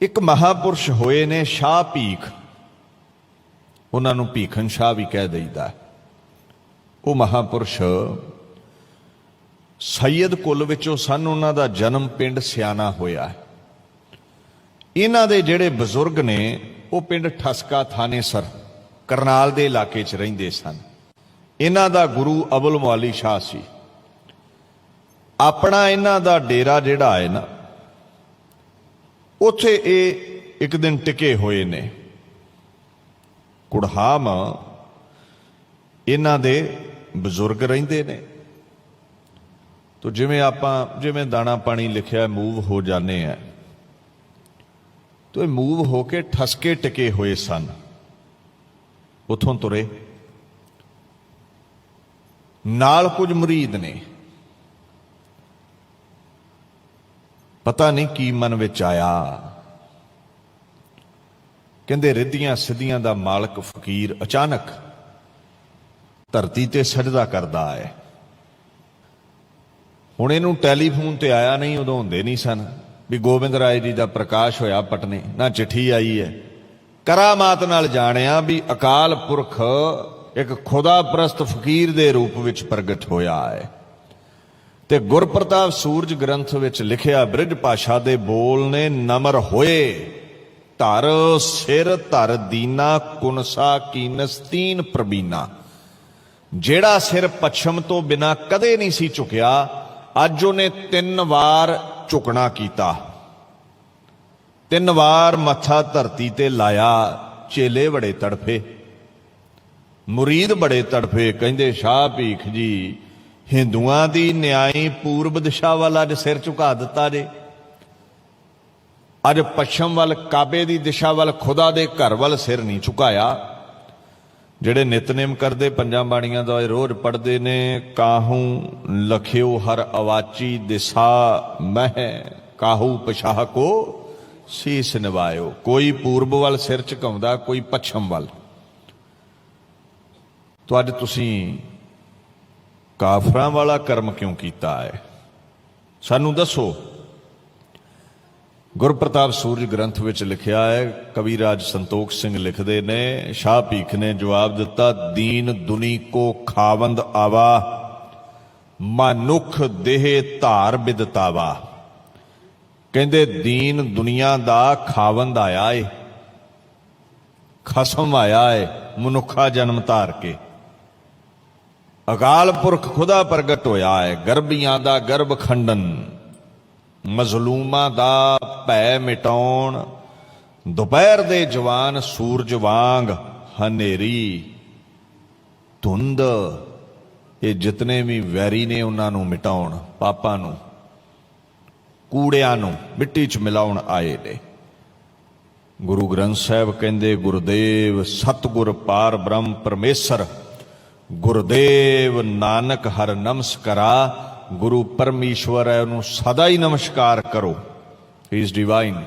ਇੱਕ ਮਹਾਪੁਰਸ਼ ਹੋਏ ਨੇ ਸ਼ਾਹ ਭੀਖ। ਉਹਨਾਂ ਨੂੰ ਭੀਖਨ ਸ਼ਾਹ ਵੀ ਕਹਿ ਦਈਦਾ। ਉਹ ਮਹਾਪੁਰਸ਼ ਸੈਯਦ ਕੁੱਲ ਵਿੱਚੋਂ ਸਨ, ਉਹਨਾਂ ਦਾ ਜਨਮ ਪਿੰਡ ਸਿਆਣਾ ਹੋਇਆ। ਹੈ ਇਹਨਾਂ ਦੇ ਜਿਹੜੇ ਬਜ਼ੁਰਗ ਨੇ, ਉਹ ਪਿੰਡ ਠਸਕਾ ਥਾਨੇਸਰ ਕਰਨਾਲ ਦੇ ਇਲਾਕੇ 'ਚ ਰਹਿੰਦੇ ਸਨ। ਇਹਨਾਂ ਦਾ ਗੁਰੂ ਅਬੁਲ ਮੌਲੀ ਸ਼ਾਹ ਸੀ। ਆਪਣਾ ਇਹਨਾਂ ਦਾ ਡੇਰਾ ਜਿਹੜਾ ਹੈ ਨਾ ਉੱਥੇ ਇਹ ਇੱਕ ਦਿਨ ਟਿਕੇ ਹੋਏ ਨੇ। ਕੁੜਹਾਮ ਇਹਨਾਂ ਦੇ ਬਜ਼ੁਰਗ ਰਹਿੰਦੇ ਨੇ। ਤੋ ਜਿਵੇਂ ਆਪਾਂ, ਜਿਵੇਂ ਦਾਣਾ ਪਾਣੀ ਲਿਖਿਆ, ਮੂਵ ਹੋ ਜਾਂਦੇ ਆ। ਤੋ ਇਹ ਮੂਵ ਹੋ ਕੇ ਠਸਕੇ ਟਿਕੇ ਹੋਏ ਸਨ। ਉਥੋਂ ਤੁਰੇ। ਨਾਲ ਕੁਝ ਮਰੀਦ ਨੇ। ਪਤਾ ਨਹੀਂ ਕੀ ਮਨ ਵਿੱਚ ਆਇਆ। ਕਹਿੰਦੇ, ਰਿੱਧੀਆਂ ਸਿੱਧੀਆਂ ਦਾ ਮਾਲਕ ਫਕੀਰ ਅਚਾਨਕ ਧਰਤੀ ਤੇ ਸਜਦਾ ਕਰਦਾ ਹੈ। ਹੁਣ ਇਹਨੂੰ ਟੈਲੀਫੋਨ ਤੇ ਆਇਆ ਨਹੀਂ, ਉਦੋਂ ਹੁੰਦੇ ਨਹੀਂ ਸਨ ਵੀ ਗੋਬਿੰਦ ਰਾਏ ਜੀ ਦਾ ਪ੍ਰਕਾਸ਼ ਹੋਇਆ ਪਟਨੇ, ਨਾ ਚਿੱਠੀ ਆਈ ਹੈ। ਕਰਾਮਾਤ ਨਾਲ ਜਾਣਿਆ ਵੀ ਅਕਾਲ ਪੁਰਖ ਇੱਕ ਖੁਦਾ ਪ੍ਰਸਤ ਫਕੀਰ ਦੇ ਰੂਪ ਵਿੱਚ ਪ੍ਰਗਟ ਹੋਇਆ ਹੈ। ਤੇ ਗੁਰਪ੍ਰਤਾਪ ਸੂਰਜ ਗ੍ਰੰਥ ਵਿੱਚ ਲਿਖਿਆ ਬ੍ਰਿਜ ਭਾਸ਼ਾ ਦੇ ਬੋਲ ਨੇ ਨਮਰ ਹੋਏ। ਧਰ ਸਿਰ ਧਰ ਦੀਨਾ, ਕੁਨਸਾ ਕੀਨਸਤੀਨ ਪ੍ਰਬੀਨਾ। ਜਿਹੜਾ ਸਿਰ ਪੱਛਮ ਤੋਂ ਬਿਨਾ ਕਦੇ ਨਹੀਂ ਸੀ ਝੁਕਿਆ, ਅੱਜ ਉਹਨੇ ਤਿੰਨ ਵਾਰ ਝੁਕਣਾ ਕੀਤਾ। ਤਿੰਨ ਵਾਰ ਮੱਥਾ ਧਰਤੀ ਤੇ ਲਾਇਆ, ਚੇਲੇ ਬੜੇ ਤੜਫੇ। ਮੁਰੀਦ ਬੜੇ ਤੜਫੇ, ਕਹਿੰਦੇ, ਸ਼ਾਹ ਭੀਖ ਜੀ ਹਿੰਦੂਆਂ ਦੀ ਨਿਆਈ ਪੂਰਬ ਦਿਸ਼ਾ ਵੱਲ ਅੱਜ ਸਿਰ ਝੁਕਾ ਦਿੱਤਾ ਜੇ। ਅੱਜ ਪੱਛਮ ਵੱਲ, ਕਾਬੇ ਦੀ ਦਿਸ਼ਾ ਵੱਲ, ਖੁਦਾ ਦੇ ਘਰ ਵੱਲ ਸਿਰ ਨਹੀਂ ਝੁਕਾਇਆ। ਜਿਹੜੇ ਨਿਤਨੇਮ ਕਰਦੇ, ਪੰਜਾਂ ਬਾਣੀਆਂ ਦਾ ਰੋਜ਼ ਪੜ੍ਹਦੇ ਨੇ, ਕਾਹੂ ਲਖਿਓ ਹਰ ਅਵਾਚੀ ਦਿਸਾ ਮਹਿ, ਕਾਹੂ ਪਛਾਹ ਕੋ ਸੀਸ ਨਿਵਾਇਓ। ਕੋਈ ਪੂਰਬ ਵੱਲ ਸਿਰ ਝੁਕਾਉਂਦਾ, ਕੋਈ ਪੱਛਮ ਵੱਲ। ਤੋ ਅੱਜ ਤੁਸੀਂ ਕਾਫਰਾਂ ਵਾਲਾ ਕਰਮ ਕਿਉਂ ਕੀਤਾ ਹੈ? ਸਾਨੂੰ ਦੱਸੋ। ਗੁਰਪ੍ਰਤਾਪ ਸੂਰਜ ਗ੍ਰੰਥ ਵਿੱਚ ਲਿਖਿਆ ਹੈ ਕਵੀ ਰਾਜ ਸੰਤੋਖ ਸਿੰਘ ਲਿਖਦੇ ਨੇ, ਸ਼ਾਹ ਭੀਖ ਨੇ ਜਵਾਬ ਦਿੱਤਾ, ਦੀਨ ਦੁਨੀ ਕੋ ਖਾਵੰਦ ਆਵਾ, ਮਨੁੱਖ ਦੇਹ ਧਾਰ ਬਿਦਤਾਵਾ। ਕਹਿੰਦੇ, ਦੀਨ ਦੁਨੀਆ ਦਾ ਖਾਵੰਦ ਆਇਆ ਏ, ਖਸਮ ਆਇਆ ਏ, ਮਨੁੱਖਾ ਜਨਮ ਧਾਰ ਕੇ। ਅਕਾਲ ਪੁਰਖ ਖੁਦਾ ਪ੍ਰਗਟ ਹੋਇਆ ਹੈ, ਗਰਬੀਆਂ ਦਾ ਗਰਭ ਖੰਡਨ, ਮਜ਼ਲੂਮਾਂ ਦਾ ਭੈ ਮਿਟਾਉਣ, ਦੁਪਹਿਰ ਦੇ ਜਵਾਨ ਸੂਰਜ ਵਾਂਗ ਹਨੇਰੀ, ਧੁੰਦ, ਇਹ ਜਿਤਨੇ ਵੀ ਵੈਰੀ ਨੇ ਉਹਨਾਂ ਨੂੰ ਮਿਟਾਉਣ, ਪਾਪਾਂ ਨੂੰ, ਕੂੜਿਆਂ ਨੂੰ, ਮਿੱਟੀ 'ਚ ਮਿਲਾਉਣ ਆਏ ਨੇ। ਗੁਰੂ ਗ੍ਰੰਥ ਸਾਹਿਬ ਕਹਿੰਦੇ, ਗੁਰਦੇਵ ਸਤਿਗੁਰ ਪਾਰ ਬ੍ਰਹਮ ਪਰਮੇਸ਼ਰ। ਗੁਰਦੇਵ ਨਾਨਕ ਹਰ ਨਮਸਕਾਰਾ, ਗੁਰੂ ਪਰਮੇਸ਼ਵਰ ਹੈ ਉਹਨੂੰ ਸਦਾ ਹੀ ਨਮਸਕਾਰ ਕਰੋ। ਹੀ ਇਜ਼ ਡਿਵਾਈਨ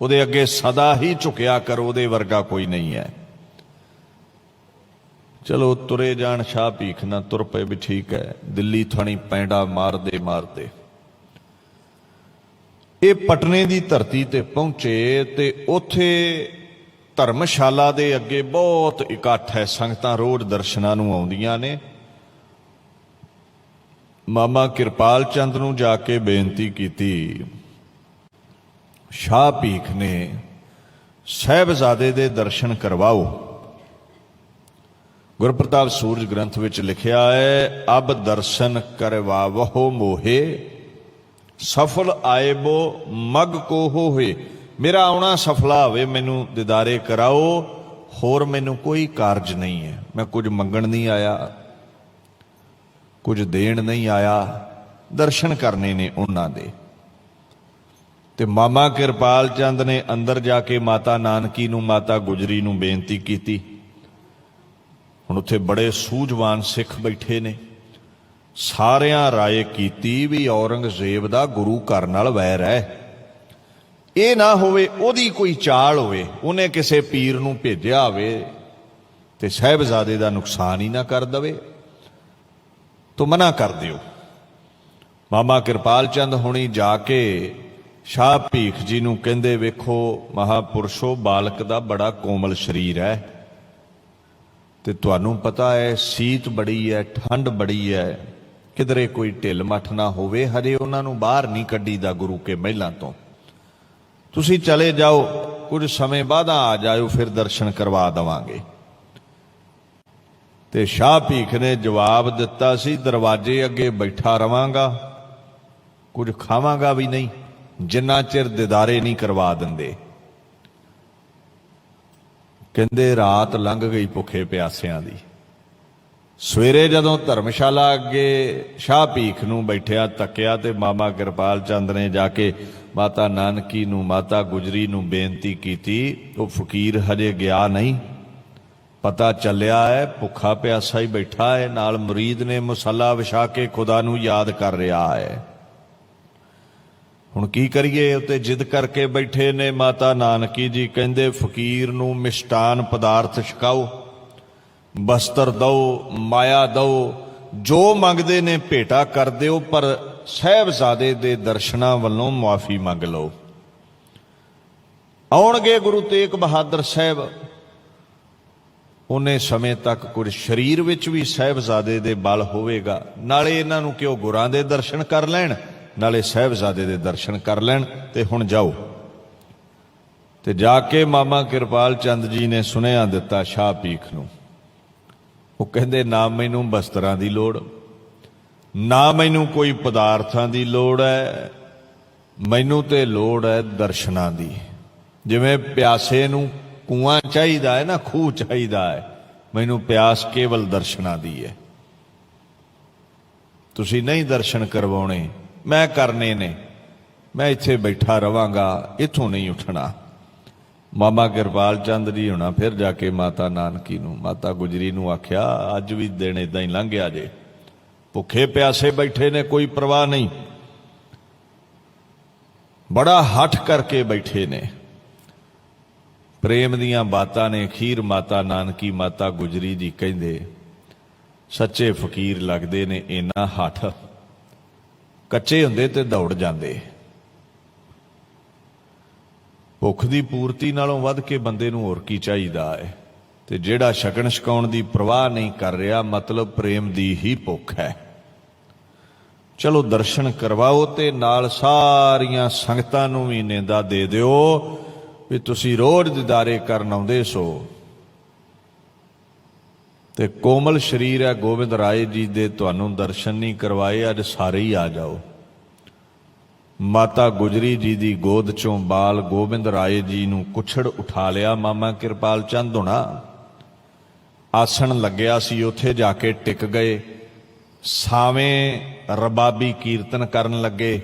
ਉਹਦੇ ਅੱਗੇ ਸਦਾ ਹੀ ਝੁਕਿਆ ਕਰੋ, ਉਹਦੇ ਵਰਗਾ ਕੋਈ ਨਹੀਂ ਹੈ। ਚਲੋ ਤੁਰੇ ਜਾਣ, ਸ਼ਾਹ ਭੀਖ ਨਾ ਤੁਰ ਪਏ ਵੀ ਠੀਕ ਹੈ। ਦਿੱਲੀ ਥਾਣੀ ਪੈਂਡਾ ਮਾਰਦੇ ਮਾਰਦੇ। ਇਹ ਪਟਨੇ ਦੀ ਧਰਤੀ ਤੇ ਪਹੁੰਚੇ ਤੇ ਉੱਥੇ ਧਰਮਸ਼ਾਲਾ ਦੇ ਅੱਗੇ ਬਹੁਤ ਇਕੱਠ ਹੈ, ਸੰਗਤਾਂ ਰੋਜ਼ ਦਰਸ਼ਨਾਂ ਨੂੰ ਆਉਂਦੀਆਂ ਨੇ। ਮਾਮਾ ਕਿਰਪਾਲ ਚੰਦ ਨੂੰ ਜਾ ਕੇ ਬੇਨਤੀ ਕੀਤੀ। ਸ਼ਾਹ ਭੀਖ ਨੇ ਸਹਿਬਜ਼ਾਦੇ ਦੇ ਦਰਸ਼ਨ ਕਰਵਾਓ। ਗੁਰਪ੍ਰਤਾਪ ਸੂਰਜ ਗ੍ਰੰਥ ਵਿੱਚ ਲਿਖਿਆ ਹੈ, ਅਬ ਦਰਸ਼ਨ ਕਰਵਾਵਹੁ ਮੋਹੇ, ਸਫਲ ਆਏਬੋ ਮਗ ਕੋ ਹੋਏ। ਮੇਰਾ ਆਉਣਾ ਸਫਲਾ ਹੋਵੇ, ਮੈਨੂੰ ਦਿਦਾਰੇ ਕਰਾਓ, ਹੋਰ ਮੈਨੂੰ ਕੋਈ ਕਾਰਜ ਨਹੀਂ ਹੈ। ਮੈਂ ਕੁਝ ਮੰਗਣ ਨਹੀਂ ਆਇਆ, ਕੁਝ ਦੇਣ ਨਹੀਂ ਆਇਆ, ਦਰਸ਼ਨ ਕਰਨੇ ਨੇ ਉਹਨਾਂ ਦੇ। ਤੇ ਮਾਮਾ ਕਿਰਪਾਲ ਚੰਦ ਨੇ ਅੰਦਰ ਜਾ ਕੇ ਮਾਤਾ ਨਾਨਕੀ ਨੂੰ, ਮਾਤਾ ਗੁਜਰੀ ਨੂੰ ਬੇਨਤੀ ਕੀਤੀ। ਹੁਣ ਉੱਥੇ ਬੜੇ ਸੂਝਵਾਨ ਸਿੱਖ ਬੈਠੇ ਨੇ। ਸਾਰਿਆਂ ਰਾਏ ਕੀਤੀ ਵੀ ਔਰੰਗਜ਼ੇਬ ਦਾ ਗੁਰੂ ਘਰ ਨਾਲ ਵੈਰ ਹੈ। ਇਹ ਨਾ ਹੋਵੇ, ਉਹਦੀ ਕੋਈ ਚਾਲ ਹੋਵੇ, ਉਹਨੇ ਕਿਸੇ ਪੀਰ ਨੂੰ ਭੇਜਿਆ ਹੋਵੇ ਤੇ ਸਹਿਬਜ਼ਾਦੇ ਦਾ ਨੁਕਸਾਨ ਹੀ ਨਾ ਕਰ ਦਵੇ, ਤੋ ਮਨਾ ਕਰ ਦਿਓ। ਮਾਮਾ ਕਿਰਪਾਲ ਚੰਦ ਹੁਣੀ ਜਾ ਕੇ ਸ਼ਾਹ ਭੀਖ ਜੀ ਨੂੰ ਕਹਿੰਦੇ, ਵੇਖੋ, ਮਹਾਪੁਰਸ਼ੋ, ਬਾਲਕ ਦਾ ਬੜਾ ਕੋਮਲ ਸਰੀਰ ਹੈ ਤੇ ਤੁਹਾਨੂੰ ਪਤਾ ਹੈ, ਸੀਤ ਬੜੀ ਹੈ, ਠੰਡ ਬੜੀ ਹੈ, ਕਿਧਰੇ ਕੋਈ ਢਿੱਲ ਮੱਠ ਨਾ ਹੋਵੇ, ਹਜੇ ਉਹਨਾਂ ਨੂੰ ਬਾਹਰ ਨਹੀਂ ਕੱਢੀਦਾ ਗੁਰੂ ਕੇ ਮਹਿਲਾਂ ਤੋਂ। ਤੁਸੀਂ ਚਲੇ ਜਾਓ, ਕੁਝ ਸਮੇਂ ਬਾਅਦ ਆ ਜਾਇਓ, ਫਿਰ ਦਰਸ਼ਨ ਕਰਵਾ ਦਵਾਂਗੇ। ਤੇ ਸ਼ਾਹ ਭੀਖ ਨੇ ਜਵਾਬ ਦਿੱਤਾ ਸੀ, ਦਰਵਾਜ਼ੇ ਅੱਗੇ ਬੈਠਾ ਰਵਾਂਗਾ, ਕੁਝ ਖਾਵਾਂਗਾ ਵੀ ਨਹੀਂ, ਜਿੰਨਾ ਚਿਰ ਦਿਦਾਰੇ ਨਹੀਂ ਕਰਵਾ ਦਿੰਦੇ। ਕਹਿੰਦੇ ਰਾਤ ਲੰਘ ਗਈ ਭੁੱਖੇ ਪਿਆਸਿਆਂ ਦੀ। ਸਵੇਰੇ ਜਦੋਂ ਧਰਮਸ਼ਾਲਾ ਅੱਗੇ ਸ਼ਾਹ ਪੀਖ ਨੂੰ ਬੈਠਿਆ, ਤੱਕਿਆ ਤੇ ਮਾਮਾ ਕਿਰਪਾਲ ਚੰਦ ਨੇ ਜਾ ਕੇ ਮਾਤਾ ਨਾਨਕੀ ਨੂੰ, ਮਾਤਾ ਗੁਜਰੀ ਨੂੰ ਬੇਨਤੀ ਕੀਤੀ, ਉਹ ਫਕੀਰ ਹਜੇ ਗਿਆ ਨਹੀਂ। ਪਤਾ ਚੱਲਿਆ ਹੈ, ਭੁੱਖਾ ਪਿਆਸਾ ਹੀ ਬੈਠਾ ਹੈ, ਨਾਲ ਮੁਰੀਦ ਨੇ ਮੁਸੱਲਾ ਵਿਛਾ ਕੇ ਖੁਦਾ ਨੂੰ ਯਾਦ ਕਰ ਰਿਹਾ ਹੈ। ਹੁਣ ਕੀ ਕਰੀਏ, ਉਤੇ ਜਿੱਦ ਕਰਕੇ ਬੈਠੇ ਨੇ ਮਾਤਾ ਨਾਨਕੀ ਜੀ, ਕਹਿੰਦੇ ਫਕੀਰ ਨੂੰ ਮਿਸ਼ਟਾਨ ਪਦਾਰਥ ਛਕਾਓ। ਬਸਤਰ ਦਓ, ਮਾਇਆ ਦਓ, ਜੋ ਮੰਗਦੇ ਨੇ ਭੇਟਾ ਕਰ ਦਿਓ, ਪਰ ਸਹਿਬਜ਼ਾਦੇ ਦੇ ਦਰਸ਼ਨਾਂ ਵੱਲੋਂ ਮਾਫੀ ਮੰਗ ਲਓ। ਆਉਣਗੇ ਗੁਰੂ ਤੇਗ ਬਹਾਦਰ ਸਾਹਿਬ। ਉਹਨੇ ਸਮੇਂ ਤੱਕ ਕੁਝ ਸਰੀਰ ਵਿੱਚ ਵੀ ਸਹਿਬਜ਼ਾਦੇ ਦੇ ਬਲ ਹੋਵੇਗਾ। ਨਾਲੇ ਇਹਨਾਂ ਨੂੰ ਕਿਉਂ ਗੁਰਾਂ ਦੇ ਦਰਸ਼ਨ ਕਰ ਲੈਣ, ਨਾਲੇ ਸਹਿਬਜ਼ਾਦੇ ਦੇ ਦਰਸ਼ਨ ਕਰ ਲੈਣ, ਤੇ ਹੁਣ ਜਾਓ। ਤੇ ਜਾ ਕੇ ਮਾਮਾ ਕਿਰਪਾਲ ਚੰਦ ਜੀ ਨੇ ਸੁਨੇਹਾ ਦਿੱਤਾ ਸ਼ਾਹ ਪੀਖ ਨੂੰ। ਉਹ ਕਹਿੰਦੇ, ਨਾ ਮੈਨੂੰ ਬਸਤਰਾਂ ਦੀ ਲੋੜ, ਨਾ ਮੈਨੂੰ ਕੋਈ ਪਦਾਰਥਾਂ ਦੀ ਲੋੜ ਹੈ ਮੈਨੂੰ ਤੇ ਲੋੜ ਹੈ ਦਰਸ਼ਨਾਂ ਦੀ। ਜਿਵੇਂ ਪਿਆਸੇ ਨੂੰ ਕੂਆਂ ਚਾਹੀਦਾ ਹੈ ਨਾ, ਖੂਹ ਚਾਹੀਦਾ ਹੈ ਮੈਨੂੰ ਪਿਆਸ ਕੇਵਲ ਦਰਸ਼ਨਾਂ ਦੀ ਹੈ ਤੁਸੀਂ ਨਹੀਂ ਦਰਸ਼ਨ ਕਰਵਾਉਣੇ, ਮੈਂ ਕਰਨੇ ਨੇ, ਮੈਂ ਇੱਥੇ ਬੈਠਾ ਰਵਾਂਗਾ, ਇੱਥੋਂ ਨਹੀਂ ਉੱਠਣਾ। ਮਾਮਾ ਕਿਰਪਾਲ ਚੰਦ ਜੀ ਹੋਣਾ, ਫਿਰ ਜਾ ਕੇ ਮਾਤਾ ਨਾਨਕੀ ਨੂੰ, ਮਾਤਾ ਗੁਜਰੀ ਨੂੰ ਆਖਿਆ, ਅੱਜ ਵੀ ਦਿਨ ਇਦਾਂ ਹੀ ਲੰਘ ਗਿਆ ਜੇ। ਭੁੱਖੇ ਪਿਆਸੇ ਬੈਠੇ ਨੇ, ਕੋਈ ਪਰਵਾਹ ਨਹੀਂ। ਬੜਾ ਹੱਠ ਕਰਕੇ ਬੈਠੇ ਨੇ। ਪ੍ਰੇਮ ਦੀਆਂ ਬਾਤਾਂ ਨੇ ਖੀਰ ਮਾਤਾ ਨਾਨਕੀ, ਮਾਤਾ ਗੁਜਰੀ ਜੀ ਕਹਿੰਦੇ, ਸੱਚੇ ਫਕੀਰ ਲੱਗਦੇ ਨੇ, ਇੰਨਾ ਹੱਠ। ਕੱਚੇ ਹੁੰਦੇ ਤੇ ਦੌੜ ਜਾਂਦੇ। ਭੁੱਖ ਦੀ ਪੂਰਤੀ ਨਾਲੋਂ ਵੱਧ ਕੇ ਬੰਦੇ ਨੂੰ ਹੋਰ ਕੀ ਚਾਹੀਦਾ ਹੈ? ਤੇ ਜਿਹੜਾ ਛਕਣ ਛਕਾਉਣ ਦੀ ਪ੍ਰਵਾਹ ਨਹੀਂ ਕਰ ਰਿਹਾ, ਮਤਲਬ ਪ੍ਰੇਮ ਦੀ ਹੀ ਭੁੱਖ ਹੈ। ਚਲੋ ਦਰਸ਼ਨ ਕਰਵਾਓ ਤੇ ਨਾਲ ਸਾਰੀਆਂ ਸੰਗਤਾਂ ਨੂੰ ਵੀ ਨੇਦਾ ਦੇ ਦਿਓ ਵੀ ਤੁਸੀਂ ਰੋਜ਼ ਦਿਦਾਰੇ ਕਰਨ ਆਉਂਦੇ ਸੋ। ਤੇ ਕੋਮਲ ਸਰੀਰ ਹੈ, ਗੋਬਿੰਦ ਰਾਏ ਜੀ ਦੇ ਤੁਹਾਨੂੰ ਦਰਸ਼ਨ ਨਹੀਂ ਕਰਵਾਏ, ਅੱਜ ਸਾਰੇ ਹੀ ਆ ਜਾਓ। ਮਾਤਾ ਗੁਜਰੀ ਜੀ ਦੀ ਗੋਦ ਚੋਂ ਬਾਲ ਗੋਬਿੰਦ ਰਾਏ ਜੀ ਨੂੰ ਕੁਛੜ ਉਠਾ ਲਿਆ। ਮਾਮਾ ਕਿਰਪਾਲ ਚੰਦ ਹੋਣਾ। ਆਸਣ ਲੱਗਿਆ ਸੀ, ਉੱਥੇ ਜਾ ਕੇ ਟਿਕ ਗਏ। ਸਾਵੇਂ ਰਬਾਬੀ ਕੀਰਤਨ ਕਰਨ ਲੱਗੇ।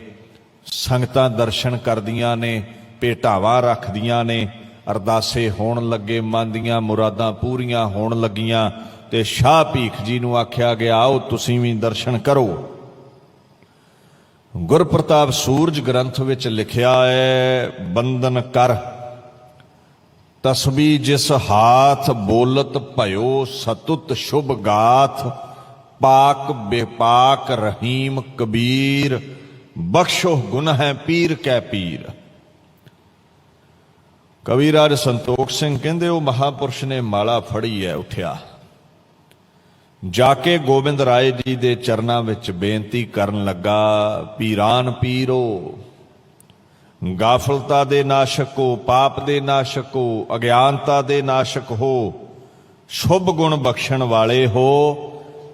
ਸੰਗਤਾਂ ਦਰਸ਼ਨ ਕਰਦੀਆਂ ਨੇ, ਭੇਟਾਵਾਂ ਰੱਖਦੀਆਂ ਨੇ। ਅਰਦਾਸੇ ਹੋਣ ਲੱਗੇ, ਮਨ ਦੀਆਂ ਮੁਰਾਦਾਂ ਪੂਰੀਆਂ ਹੋਣ ਲੱਗੀਆਂ ਤੇ ਸ਼ਾਹ ਭੀਖ ਜੀ ਨੂੰ ਆਖਿਆ ਗਿਆ, ਆਓ, ਤੁਸੀਂ ਵੀ ਦਰਸ਼ਨ ਕਰੋ। ਗੁਰਪ੍ਰਤਾਪ ਸੂਰਜ ਗ੍ਰੰਥ ਵਿੱਚ ਲਿਖਿਆ ਹੈ, ਬੰਧਨ ਕਰ। ਤਸਬੀ ਜਿਸ ਹਾਥ ਬੋਲਤ ਭਇਓ, ਸਤੁਤ ਸ਼ੁਭ ਗਾਥ। ਪਾਕ ਬੇਪਾਕ ਰਹੀਮ ਕਬੀਰ, ਬਖਸ਼ੋ ਗੁਨ ਹੈ ਪੀਰ ਕੈ ਪੀਰ। ਕਵੀਰਾਜ ਸੰਤੋਖ ਸਿੰਘ ਕਹਿੰਦੇ, ਉਹ ਮਹਾਪੁਰਸ਼ ਨੇ ਮਾਲਾ ਫੜੀ ਹੈ, ਉਠਿਆ। ਜਾ ਕੇ ਗੋਬਿੰਦ ਰਾਏ ਜੀ ਦੇ ਚਰਨਾਂ ਵਿੱਚ ਬੇਨਤੀ ਕਰਨ ਲੱਗਾ, ਪੀਰਾਨ ਪੀਰੋ, ਗਾਫਲਤਾ ਦੇ ਨਾਸ਼ਕ ਹੋ, ਪਾਪ ਦੇ ਨਾਸ਼ਕ ਹੋ, ਅਗਿਆਨਤਾ ਦੇ ਨਾਸ਼ਕ ਹੋ, ਸ਼ੁਭ ਗੁਣ ਬਖਸ਼ਣ ਵਾਲੇ ਹੋ,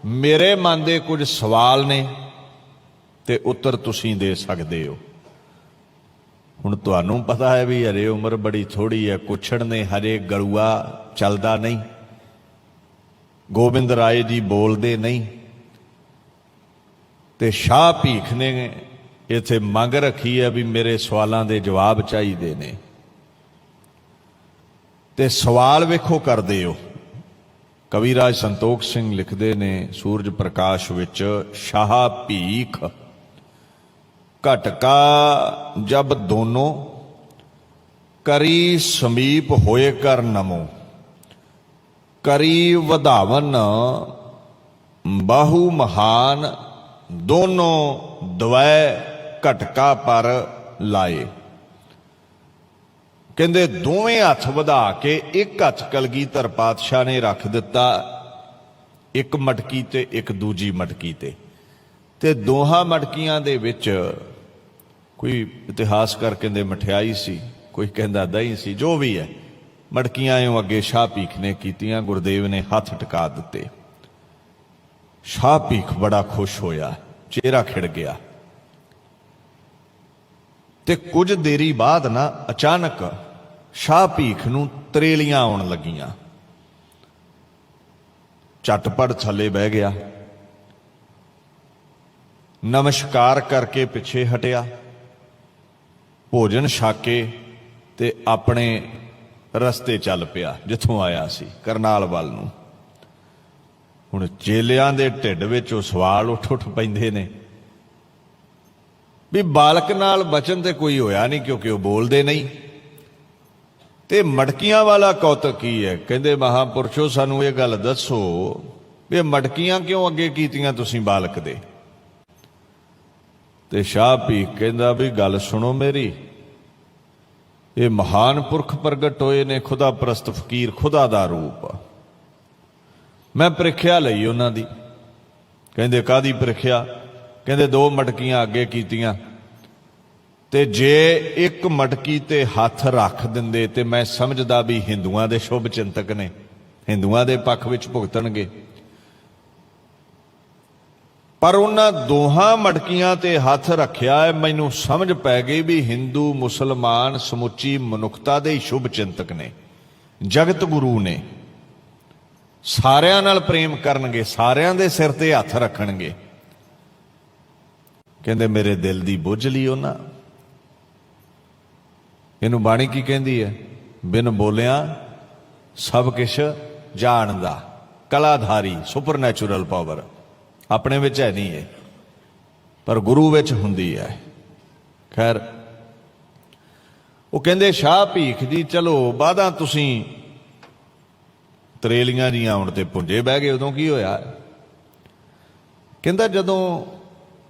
ਮੇਰੇ ਮਨ ਦੇ ਕੁਝ ਸਵਾਲ ਨੇ ਤੇ ਉੱਤਰ ਤੁਸੀਂ ਦੇ ਸਕਦੇ ਹੋ। ਹੁਣ ਤੁਹਾਨੂੰ ਪਤਾ ਹੈ ਵੀ ਹਰੇ ਉਮਰ ਬੜੀ ਥੋੜੀ ਹੈ, ਕੁਛੜ ਨੇ ਹਰੇ ਗਲੂਆ ਚੱਲਦਾ ਨਹੀਂ। ਗੋਬਿੰਦ ਰਾਏ ਜੀ ਬੋਲਦੇ ਨਹੀਂ ਤੇ ਸ਼ਾਹ ਭੀਖ ਨੇ ਇੱਥੇ ਮੰਗ ਰੱਖੀ ਹੈ ਵੀ ਮੇਰੇ ਸਵਾਲਾਂ ਦੇ ਜਵਾਬ ਚਾਹੀਦੇ ਨੇ। ਤੇ ਸਵਾਲ ਵੇਖੋ ਕਰਦੇ ਹੋ। ਕਵੀਰਾਜ ਸੰਤੋਖ ਸਿੰਘ ਲਿਖਦੇ ਨੇ, ਸੂਰਜ ਪ੍ਰਕਾਸ਼ ਵਿੱਚ ਸ਼ਾਹ ਭੀਖ। ਘਟਕਾ ਜਬ ਦੋਨੋਂ, ਕਰੀ ਸਮੀਪ ਹੋਏ ਕਰ ਨਮੋ। ਕਰੀ ਵਧਾਵਨ, ਬਾਹੂ ਮਹਾਨ, ਦੋਨੋਂ ਦਵੈ ਘਟਕਾ ਪਰ ਲਾਏ। ਕਹਿੰਦੇ ਦੋਵੇਂ ਹੱਥ ਵਧਾ ਕੇ ਇੱਕ ਹੱਥ ਕਲਗੀਧਰ ਪਾਤਸ਼ਾਹ ਨੇ ਰੱਖ ਦਿੱਤਾ, ਇੱਕ ਮਟਕੀ ਤੇ ਇੱਕ ਦੂਜੀ ਮਟਕੀ ਤੇ। ਤੇ ਦੋਹਾਂ ਮਟਕੀਆਂ ਦੇ ਵਿੱਚ ਕੋਈ ਇਤਿਹਾਸਕਾਰ ਕਹਿੰਦੇ ਮਠਿਆਈ ਸੀ, ਕੋਈ ਕਹਿੰਦਾ ਦਹੀਂ ਸੀ, ਜੋ ਵੀ ਹੈ। ਮਟਕੀਆਂ ਇਉਂ ਅੱਗੇ ਸ਼ਾਹ ਭੀਖ ਨੇ ਕੀਤੀਆਂ, ਗੁਰਦੇਵ ਨੇ ਹੱਥ ਟਿਕਾ ਦਿੱਤੇ। ਸ਼ਾਹ ਭੀਖ ਬੜਾ ਖੁਸ਼ ਹੋਇਆ, ਚਿਹਰਾ ਖਿੜ ਗਿਆ। ਤੇ ਕੁਝ ਦੇਰੀ ਬਾਅਦ ਨਾ ਅਚਾਨਕ ਸ਼ਾਹ ਭੀਖ ਨੂੰ ਤਰੇਲੀਆਂ ਆਉਣ ਲੱਗੀਆਂ। ਝਟਪਟ ਥੱਲੇ ਬਹਿ ਗਿਆ। ਨਮਸਕਾਰ ਕਰਕੇ ਪਿੱਛੇ ਹਟਿਆ। ਭੋਜਨ ਛਾਕੇ ਤੇ ਆਪਣੇ ਰਸਤੇ ਚੱਲ ਪਿਆ, ਜਿੱਥੋਂ ਆਇਆ ਸੀ ਕਰਨਾਲ ਵੱਲ ਨੂੰ। ਹੁਣ ਚੇਲਿਆਂ ਦੇ ਢਿੱਡ ਵਿੱਚ ਉਹ ਸਵਾਲ ਉੱਠ ਉੱਠ ਪੈਂਦੇ ਨੇ। ਵੀ ਬਾਲਕ ਨਾਲ ਬਚਨ ਤੇ ਕੋਈ ਹੋਇਆ ਨਹੀਂ ਕਿਉਂਕਿ ਉਹ ਬੋਲਦੇ ਨਹੀਂ। ਤੇ ਮਟਕੀਆਂ ਵਾਲਾ ਕੌਤਕ ਕੀ ਹੈ? ਕਹਿੰਦੇ ਮਹਾਪੁਰਸ਼ੋ, ਸਾਨੂੰ ਇਹ ਗੱਲ ਦੱਸੋ ਵੀ ਮਟਕੀਆਂ ਕਿਉਂ ਅੱਗੇ ਕੀਤੀਆਂ ਤੁਸੀਂ ਬਾਲਕ ਦੇ? ਤੇ ਸ਼ਾਹ ਭੀਖ ਕਹਿੰਦਾ ਵੀ, ਗੱਲ ਸੁਣੋ ਮੇਰੀ ਇਹ ਮਹਾਨ ਪੁਰਖ ਪ੍ਰਗਟ ਹੋਏ ਨੇ ਖੁਦਾ ਪ੍ਰਸਤ ਫਕੀਰ, ਖੁਦਾ ਦਾ ਰੂਪ। ਮੈਂ ਪ੍ਰੀਖਿਆ ਲਈ ਉਹਨਾਂ ਦੀ। ਕਹਿੰਦੇ ਕਾਦੀ ਪ੍ਰੀਖਿਆ? ਕਹਿੰਦੇ, ਦੋ ਮਟਕੀਆਂ ਅੱਗੇ ਕੀਤੀਆਂ। ਤੇ ਜੇ ਇੱਕ ਮਟਕੀ ਤੇ ਹੱਥ ਰੱਖ ਦਿੰਦੇ ਤੇ ਮੈਂ ਸਮਝਦਾ ਵੀ ਹਿੰਦੂਆਂ ਦੇ ਸ਼ੁਭ ਚਿੰਤਕ ਨੇ। ਹਿੰਦੂਆਂ ਦੇ ਪੱਖ ਵਿੱਚ ਭੁਗਤਣਗੇ। ਪਰ ਉਹਨਾਂ ਦੋਹਾਂ ਮਟਕੀਆਂ ਤੇ ਹੱਥ ਰੱਖਿਆ ਹੈ, ਮੈਨੂੰ ਸਮਝ ਪੈ ਗਈ ਵੀ ਹਿੰਦੂ, ਮੁਸਲਮਾਨ, ਸਮੁੱਚੀ ਮਨੁੱਖਤਾ ਦੇ ਸ਼ੁਭ ਚਿੰਤਕ ਨੇ, ਜਗਤ ਗੁਰੂ ਨੇ। ਸਾਰਿਆਂ ਨਾਲ ਪ੍ਰੇਮ ਕਰਨਗੇ, ਸਾਰਿਆਂ ਦੇ ਸਿਰ ਤੇ ਹੱਥ ਰੱਖਣਗੇ। ਕਹਿੰਦੇ, ਮੇਰੇ ਦਿਲ ਦੀ ਬੁੱਝ ਲਈ ਉਹਨਾਂ। ਇਹਨੂੰ ਬਾਣੀ ਕੀ ਕਹਿੰਦੀ ਹੈ? ਬਿਨ ਬੋਲਿਆ ਸਭ ਕੁਝ ਜਾਣਦਾ, ਕਲਾਧਾਰੀ, ਸੁਪਰਨੈਚੁਰਲ ਪਾਵਰ। ਆਪਣੇ ਵਿੱਚ ਹੈ ਨਹੀਂ ਹੈ ਪਰ ਗੁਰੂ ਵਿੱਚ ਹੁੰਦੀ ਹੈ। ਖੈਰ, ਉਹ ਕਹਿੰਦੇ, ਸ਼ਾਹ ਭੀਖ ਜੀ, ਚਲੋ ਬਾਦਾਂ ਤੁਸੀਂ ਤਰੇਲੀਆਂ ਦੀਆਂ ਆਉਣ ਤੇ ਪੁੰਜੇ ਬਹਿ ਗਏ, ਉਦੋਂ ਕੀ ਹੋਇਆ? ਕਹਿੰਦਾ, ਜਦੋਂ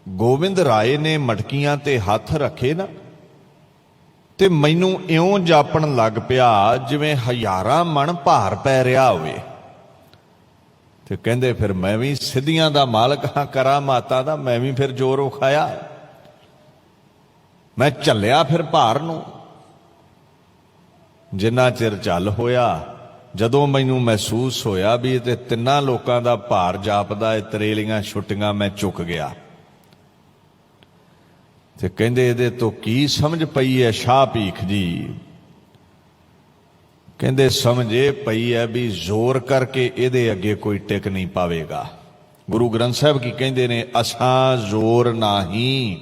ਗੋਬਿੰਦ ਰਾਏ ਨੇ ਮਟਕੀਆਂ ਤੇ ਹੱਥ ਰੱਖੇ ਨਾ, ਤੇ ਮੈਨੂੰ ਇਉਂ ਜਾਪਣ ਲੱਗ ਪਿਆ, ਜਿਵੇਂ ਹਜ਼ਾਰਾਂ ਮਣ ਭਾਰ ਪੈ ਰਿਹਾ ਹੋਵੇ। ਤੇ ਕਹਿੰਦੇ ਫਿਰ ਮੈਂ ਵੀ ਸਿੱਧੀਆਂ ਦਾ ਮਾਲਕ ਹਾਂ, ਕਰਾਂ ਮਾਤਾ ਦਾ, ਮੈਂ ਵੀ ਫਿਰ ਜ਼ੋਰ ਉਖਾਇਆ ਮੈਂ ਝੱਲਿਆ ਫਿਰ ਭਾਰ ਨੂੰ। ਜਿੰਨਾ ਚਿਰ ਚੱਲ ਹੋਇਆ, ਜਦੋਂ ਮੈਨੂੰ ਮਹਿਸੂਸ ਹੋਇਆ ਵੀ ਤੇ ਤਿੰਨਾਂ ਲੋਕਾਂ ਦਾ ਭਾਰ ਜਾਪਦਾ ਏ ਤਰੇਲੀਆਂ ਛੁੱਟੀਆਂ ਮੈਂ ਚੁੱਕ ਗਿਆ। ਤੇ ਕਹਿੰਦੇ ਇਹਦੇ ਤੋਂ ਕੀ ਸਮਝ ਪਈ ਹੈ, ਸ਼ਾਹ ਭੀਖ ਜੀ? ਕਹਿੰਦੇ ਸਮਝ ਇਹ ਪਈ ਹੈ ਵੀ ਜ਼ੋਰ ਕਰਕੇ ਇਹਦੇ ਅੱਗੇ ਕੋਈ ਟਿਕ ਨਹੀਂ ਪਾਵੇਗਾ। ਗੁਰੂ ਗ੍ਰੰਥ ਸਾਹਿਬ ਕੀ ਕਹਿੰਦੇ ਨੇ, ਅਸਾਂ ਜ਼ੋਰ ਨਹੀਂ।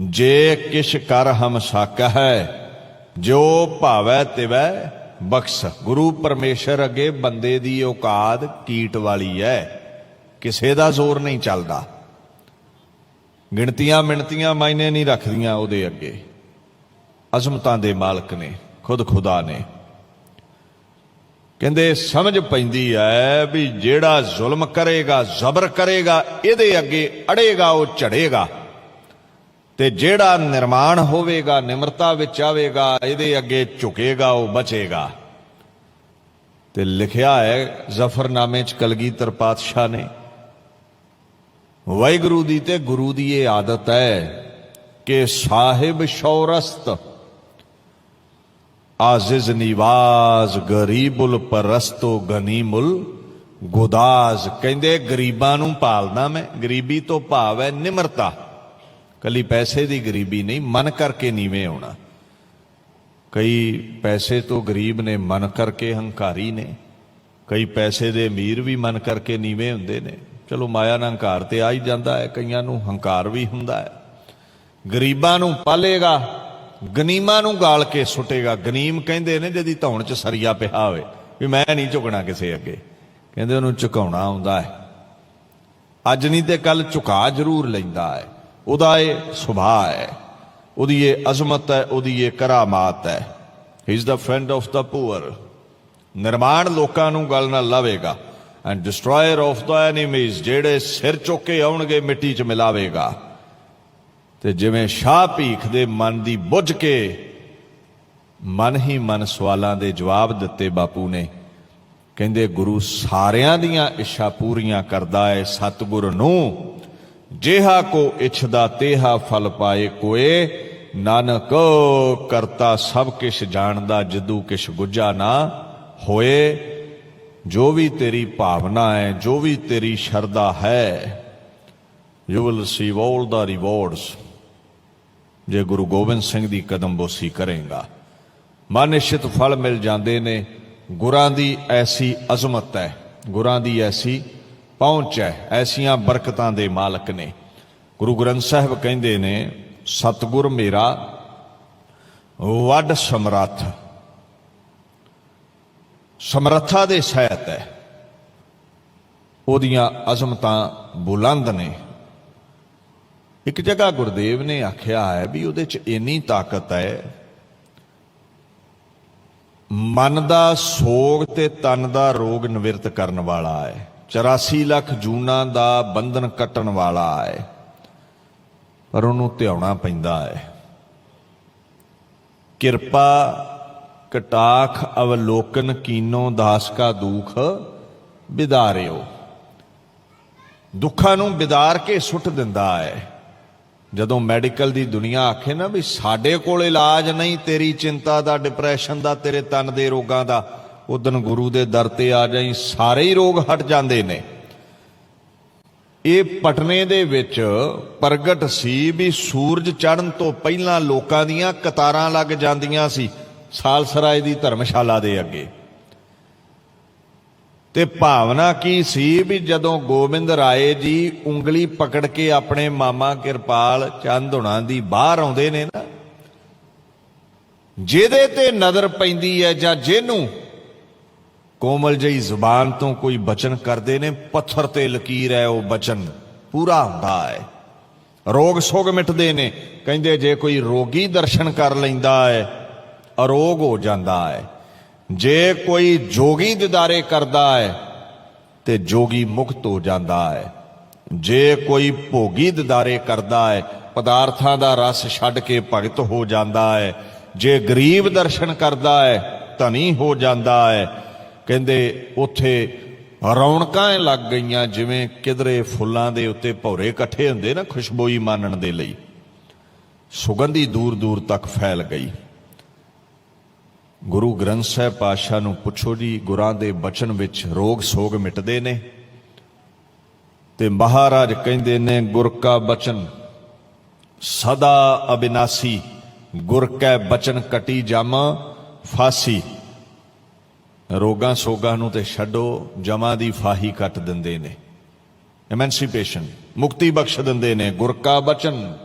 ਜੇ ਕਿਛ ਕਰ ਹਮ ਸਕ ਹੈ, ਜੋ ਭਾਵੈ ਤਿਵੈ ਬਖਸ਼। ਗੁਰੂ ਪਰਮੇਸ਼ਰ ਅੱਗੇ ਬੰਦੇ ਦੀ ਔਕਾਤ ਕੀਟ ਵਾਲੀ ਹੈ, ਕਿਸੇ ਦਾ ਜ਼ੋਰ ਨਹੀਂ ਚੱਲਦਾ। ਗਿਣਤੀਆਂ ਮਿਣਤੀਆਂ ਮਾਇਨੇ ਨਹੀਂ ਰੱਖਦੀਆਂ ਉਹਦੇ ਅੱਗੇ। ਅਜ਼ਮਤਾਂ ਦੇ ਮਾਲਕ ਨੇ। ਖੁਦ ਖੁਦਾ ਨੇ। ਕਹਿੰਦੇ, ਸਮਝ ਪੈਂਦੀ ਹੈ ਵੀ ਜਿਹੜਾ ਜ਼ੁਲਮ ਕਰੇਗਾ, ਜ਼ਬਰ ਕਰੇਗਾ, ਇਹਦੇ ਅੱਗੇ ਅੜੇਗਾ, ਉਹ ਝੜੇਗਾ। ਤੇ ਜਿਹੜਾ ਨਿਰਮਾਣ ਹੋਵੇਗਾ, ਨਿਮਰਤਾ ਵਿੱਚ ਆਵੇਗਾ, ਇਹਦੇ ਅੱਗੇ ਝੁਕੇਗਾ, ਉਹ ਬਚੇਗਾ। ਤੇ ਲਿਖਿਆ ਹੈ, ਜ਼ਫਰਨਾਮੇ ਚ ਕਲਗੀਧਰ ਪਾਤਸ਼ਾਹ ਨੇ, ਵਾਹਿਗੁਰੂ ਦੀ ਤੇ ਗੁਰੂ ਦੀ ਇਹ ਆਦਤ ਹੈ ਕਿ ਸਾਹਿਬ ਸ਼ੌਰਸਤ ਆਜ਼ਿਜ਼ ਨਿਵਾਜ਼ ਗਰੀਬੁਲ ਪਰਸਤੋ ਗਨੀਮੁਲ ਗੁਦਾਜ਼ ਕਹਿੰਦੇ ਗਰੀਬਾਂ ਨੂੰ ਪਾਲਦਾ ਮੈਂ ਗਰੀਬੀ ਤੋਂ ਭਾਵ ਹੈ ਨਿਮਰਤਾ ਕੱਲੀ ਪੈਸੇ ਦੀ ਗਰੀਬੀ ਨਹੀਂ ਮਨ ਕਰਕੇ ਨੀਵੇਂ ਹੋਣਾ ਕਈ ਪੈਸੇ ਤੋਂ ਗਰੀਬ ਨੇ ਮਨ ਕਰਕੇ ਹੰਕਾਰੀ ਨੇ ਕਈ ਪੈਸੇ ਦੇ ਅਮੀਰ ਵੀ ਮਨ ਕਰਕੇ ਨੀਵੇਂ ਹੁੰਦੇ ਨੇ ਚਲੋ ਮਾਇਆ ਨਾਲ ਹੰਕਾਰ ਤੇ ਆ ਹੀ ਜਾਂਦਾ ਹੈ ਕਈਆਂ ਨੂੰ ਹੰਕਾਰ ਵੀ ਹੁੰਦਾ ਹੈ ਗਰੀਬਾਂ ਨੂੰ ਪਾਲੇਗਾ ਗਨੀਮਾਂ ਨੂੰ ਗਾਲ ਕੇ ਸੁੱਟੇਗਾ। ਗਨੀਮ ਕਹਿੰਦੇ ਨੇ ਜਿਹਦੀ ਧੌਣ 'ਚ ਸਰੀਆ ਪਿਆ ਹੋਵੇ, ਵੀ ਮੈਂ ਨਹੀਂ ਝੁਕਣਾ ਕਿਸੇ ਅੱਗੇ। ਕਹਿੰਦੇ ਉਹਨੂੰ ਝੁਕਾਉਣਾ ਆਉਂਦਾ ਹੈ। ਅੱਜ ਨਹੀਂ ਤੇ ਕੱਲ ਝੁਕਾ ਜ਼ਰੂਰ ਲੈਂਦਾ ਹੈ। ਉਹਦਾ ਇਹ ਸੁਭਾਅ ਹੈ। ਉਹਦੀ ਇਹ ਅਜ਼ਮਤ ਹੈ, ਉਹਦੀ ਇਹ ਕਰਾਮਾਤ ਹੈ। He is the friend of the poor ਨਿਰਮਾਣ ਲੋਕਾਂ ਨੂੰ ਗੱਲ ਨਾਲ ਲਾਵੇਗਾ and destroyer of the enemies ਜਿਹੜੇ ਸਿਰ ਚੁੱਕ ਕੇ ਆਉਣਗੇ, ਮਿੱਟੀ 'ਚ ਮਿਲਾਵੇਗਾ। ਤੇ ਜਿਵੇਂ ਸ਼ਾਹ ਭੀਖ ਦੇ ਮਨ ਦੀ ਬੁੱਝ ਕੇ ਮਨ ਹੀ ਮਨ ਸਵਾਲਾਂ ਦੇ ਜਵਾਬ ਦਿੱਤੇ ਬਾਪੂ ਨੇ, ਕਹਿੰਦੇ, ਗੁਰੂ ਸਾਰਿਆਂ ਦੀਆਂ ਇੱਛਾ ਪੂਰੀਆਂ ਕਰਦਾ ਹੈ ਸਤਿਗੁਰ ਨੂੰ। ਜਿਹਾ ਕੋ ਇਛਦਾ ਤੇਹਾ ਫਲ ਪਾਏ ਕੋਏ, ਨਾਨਕ ਕਰਤਾ ਸਭ ਕਿਛ ਜਾਣਦਾ, ਜਦੂ ਕਿਛ ਗੁੱਜਾ ਨਾ ਹੋਏ। ਜੋ ਵੀ ਤੇਰੀ ਭਾਵਨਾ ਹੈ ਜੋ ਵੀ ਤੇਰੀ ਸ਼ਰਧਾ ਹੈ you will receive all the rewards. ਜੇ ਗੁਰੂ ਗੋਬਿੰਦ ਸਿੰਘ ਦੀ ਕਦਮ ਬੋਸੀ ਕਰੇਗਾ ਮਨ ਨਿਸ਼ਚਿਤ ਫਲ ਮਿਲ ਜਾਂਦੇ ਨੇ, ਗੁਰਾਂ ਦੀ ਐਸੀ ਅਜ਼ਮਤ ਹੈ, ਗੁਰਾਂ ਦੀ ਐਸੀ ਪਹੁੰਚ ਹੈ, ਐਸੀਆਂ ਬਰਕਤਾਂ ਦੇ ਮਾਲਕ ਨੇ। ਗੁਰੂ ਗ੍ਰੰਥ ਸਾਹਿਬ ਕਹਿੰਦੇ ਨੇ, ਸਤਿਗੁਰ ਮੇਰਾ ਵੱਡ ਸਮਰੱਥ। ਸਮਰੱਥਾ ਦੇ ਸਹਿਤ ਹੈ। ਉਹਦੀਆਂ ਅਜ਼ਮਤਾਂ ਬੁਲੰਦ ਨੇ। ਇੱਕ ਜਗ੍ਹਾ ਗੁਰਦੇਵ ਨੇ ਆਖਿਆ ਹੈ ਵੀ ਉਹਦੇ 'ਚ ਇੰਨੀ ਤਾਕਤ ਹੈ। ਮਨ ਦਾ ਸੋਗ ਤੇ ਤਨ ਦਾ ਰੋਗ ਨਿਵਰਤ ਕਰਨ ਵਾਲਾ ਹੈ। 84 ਲੱਖ ਜੂਨਾਂ ਦਾ ਬੰਧਨ ਕੱਟਣ ਵਾਲਾ ਹੈ। ਪਰ ਉਹਨੂੰ ਧਿਆਉਣਾ ਪੈਂਦਾ ਹੈ। ਕਿਰਪਾ ਕਟਾਖ ਅਵਲੋਕਨ ਕੀਨੋ ਦਾਸ ਕਾ ਦੁਖ ਵਿਦਾਰਿਓ ਦੁੱਖਾਂ ਨੂੰ ਬਿਦਾਰ ਕੇ ਸੁੱਟ ਦਿੰਦਾ ਹੈ। ਜਦੋਂ ਮੈਡੀਕਲ ਦੀ ਦੁਨੀਆ ਆਖੇ ਨਾ ਵੀ ਸਾਡੇ ਕੋਲ ਇਲਾਜ ਨਹੀਂ, ਤੇਰੀ ਚਿੰਤਾ ਦਾ ਡਿਪਰੈਸ਼ਨ ਦਾ, ਤੇਰੇ ਤਨ ਦੇ ਰੋਗਾਂ ਦਾ ਉਦਨ ਗੁਰੂ ਦੇ ਦਰ ਤੇ ਆ ਜਾਈ, ਸਾਰੇ ਹੀ ਰੋਗ ਹਟ ਜਾਂਦੇ ਨੇ। ਇਹ ਪਟਨੇ ਦੇ ਵਿੱਚ ਪ੍ਰਗਟ ਸੀ ਵੀ ਸੂਰਜ ਚੜ੍ਹਨ ਤੋਂ ਪਹਿਲਾਂ ਲੋਕਾਂ ਦੀਆਂ ਕਤਾਰਾਂ ਲੱਗ ਜਾਂਦੀਆਂ ਸੀ, ਸਾਲਸਰਾਏ ਦੀ ਧਰਮਸ਼ਾਲਾ ਦੇ ਅੱਗੇ। ਤੇ ਭਾਵਨਾ ਕੀ ਸੀ ਵੀ ਜਦੋਂ ਗੋਬਿੰਦ ਰਾਏ ਜੀ ਉਂਗਲੀ ਪਕੜ ਕੇ ਆਪਣੇ ਮਾਮਾ ਕਿਰਪਾਲ ਚੰਦ ਹੁਣਾਂ ਦੀ ਬਾਹਰ ਆਉਂਦੇ ਨੇ ਨਾ, ਜਿਹਦੇ ਤੇ ਨਜ਼ਰ ਪੈਂਦੀ ਹੈ ਜਾਂ ਜਿਹਨੂੰ ਕੋਮਲ ਜਿਹੀ ਜ਼ੁਬਾਨ ਤੋਂ ਕੋਈ ਬਚਨ ਕਰਦੇ ਨੇ, ਪੱਥਰ ਤੇ ਲਕੀਰ ਹੈ, ਉਹ ਬਚਨ ਪੂਰਾ ਹੁੰਦਾ ਹੈ। ਰੋਗ ਸੋਗ ਮਿਟਦੇ ਨੇ, ਕਹਿੰਦੇ ਜੇ ਕੋਈ ਰੋਗੀ ਦਰਸ਼ਨ ਕਰ ਲੈਂਦਾ ਹੈ, ਅਰੋਗ ਹੋ ਜਾਂਦਾ ਹੈ। ਜੇ ਕੋਈ ਜੋਗੀ ਦਿਦਾਰੇ ਕਰਦਾ ਹੈ, ਤੇ ਜੋਗੀ ਮੁਕਤ ਹੋ ਜਾਂਦਾ ਹੈ। ਜੇ ਕੋਈ ਭੋਗੀ ਦਿਦਾਰੇ ਕਰਦਾ ਹੈ, ਪਦਾਰਥਾਂ ਦਾ ਰਸ ਛੱਡ ਕੇ ਭਗਤ ਹੋ ਜਾਂਦਾ ਹੈ। ਜੇ ਗਰੀਬ ਦਰਸ਼ਨ ਕਰਦਾ ਹੈ, ਧਨੀ ਹੋ ਜਾਂਦਾ ਹੈ। ਕਹਿੰਦੇ ਉੱਥੇ ਰੌਣਕਾਂ ਲੱਗ ਗਈਆਂ, ਜਿਵੇਂ ਕਿਧਰੇ ਫੁੱਲਾਂ ਦੇ ਉੱਤੇ ਭੌਰੇ ਇਕੱਠੇ ਹੁੰਦੇ ਨਾ ਖੁਸ਼ਬੋਈ ਮਾਨਣ ਦੇ ਲਈ। ਸੁਗੰਧੀ ਦੂਰ ਦੂਰ ਤੱਕ ਫੈਲ ਗਈ। ਗੁਰੂ ਗ੍ਰੰਥ ਸਾਹਿਬ ਪਾਤਸ਼ਾਹ ਨੂੰ ਪੁੱਛੋ ਜੀ, ਗੁਰਾਂ ਦੇ ਬਚਨ ਵਿੱਚ ਰੋਗ ਸੋਗ ਮਿਟਦੇ ਨੇ? ਤੇ ਮਹਾਰਾਜ ਕਹਿੰਦੇ ਨੇ, ਗੁਰ ਕਾ ਬਚਨ ਸਦਾ ਅਬਿਨਾਸੀ, ਗੁਰ ਕੈ ਬਚਨ ਕਟੀ ਜਮ ਫਾਸੀ। ਰੋਗਾਂ ਸੋਗਾਂ ਨੂੰ ਤੇ ਛੱਡੋ, ਜਮਾਂ ਦੀ ਫਾਹੀ ਕੱਟ ਦਿੰਦੇ ਨੇ। ਐਮੈਂਸੀਪੇਸ਼ਨ ਮੁਕਤੀ ਬਖਸ਼ ਦਿੰਦੇ ਨੇ, ਗੁਰ ਕਾ ਬਚਨ,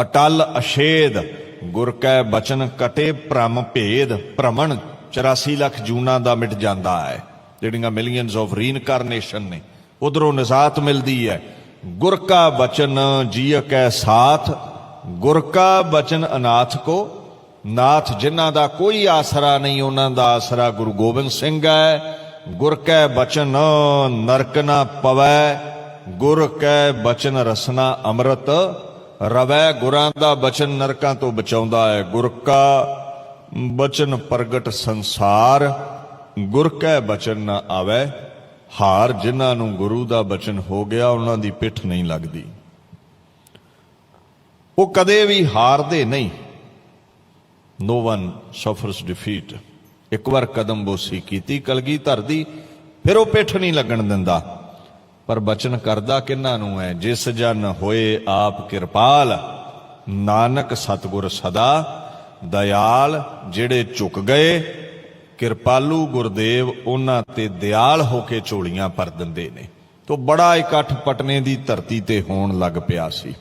ਅਟਲ ਅਸ਼ੇਦ ਗੁਰ ਕੈ ਬਚਨ ਕਟੇ ਭ੍ਰਮ ਭੇਦ, ਭ੍ਰਮਣ 84 ਲੱਖ ਜੂਨਾਂ ਦਾ ਮਿਟ ਜਾਂਦਾ ਹੈ। ਜਿਹੜੀਆਂ ਮਿਲੀਅਨਸ ਆਫ ਰੀਇਨਕਾਰਨੇਸ਼ਨ ਨੇ, ਉਧਰੋਂ ਨਜ਼ਾਤ ਮਿਲਦੀ ਹੈ। ਗੁਰ ਕਾ ਬਚਨ ਜੀਅ ਕੈ ਸਾਥ, ਗੁਰ ਕਾ ਬਚਨ ਅਨਾਥ ਕੋ। ਨਾਥ ਜਿਨ੍ਹਾਂ ਦਾ ਕੋਈ ਆਸਰਾ ਨਹੀਂ, ਉਹਨਾਂ ਦਾ ਆਸਰਾ ਗੁਰੂ ਗੋਬਿੰਦ ਸਿੰਘ ਹੈ। ਗੁਰ ਕੈ ਬਚਨ ਨਰਕ ਨਾ ਪਵੈ, ਗੁਰ ਕੈ ਬਚਨ ਰਸਨਾ ਅੰਮ੍ਰਿਤ ਰਵੈ ਗੁਰਾਂ ਦਾ ਬਚਨ ਨਰਕਾਂ ਤੋਂ ਬਚਾਉਂਦਾ ਹੈ। ਗੁਰ ਕਾ ਬਚਨ ਪ੍ਰਗਟ ਸੰਸਾਰ, ਗੁਰ ਕੈ ਬਚਨ ਨਾ ਆਵੈ। ਹਾਰ ਜਿਨ੍ਹਾਂ ਨੂੰ ਗੁਰੂ ਦਾ ਬਚਨ ਹੋ ਗਿਆ, ਉਹਨਾਂ ਦੀ ਪਿੱਠ ਨਹੀਂ ਲੱਗਦੀ। ਉਹ ਕਦੇ ਵੀ ਹਾਰਦੇ ਨਹੀਂ। ਨੋ ਵਨ ਸਫਰਸ ਡਿਫੀਟ ਇੱਕ ਵਾਰ ਕਦਮ ਬੋਸੀ ਕੀਤੀ ਕਲਗੀ ਧਰਦੀ ਫਿਰ ਉਹ ਪਿੱਠ ਨਹੀਂ ਲੱਗਣ ਦਿੰਦਾ। ਪਰ ਬਚਨ ਕਰਦਾ ਕਿੰਨਾਂ ਨੂੰ ਹੈ? ਜਿਸ ਜਨ ਹੋਏ ਆਪ ਕਿਰਪਾਲ, ਨਾਨਕ ਸਤਗੁਰ ਸਦਾ, ਦਇਆਲ ਜਿਹੜੇ ਝੁਕ ਗਏ, ਕਿਰਪਾਲੂ ਗੁਰਦੇਵ ਉਹਨਾਂ ਤੇ ਦਿਆਲ ਹੋ ਕੇ ਝੋਲੀਆਂ ਭਰ ਦਿੰਦੇ ਨੇ। ਤੋਂ ਬੜਾ ਇਕੱਠ ਪਟਨੇ ਦੀ ਧਰਤੀ ਤੇ ਹੋਣ ਲੱਗ ਪਿਆ ਸੀ।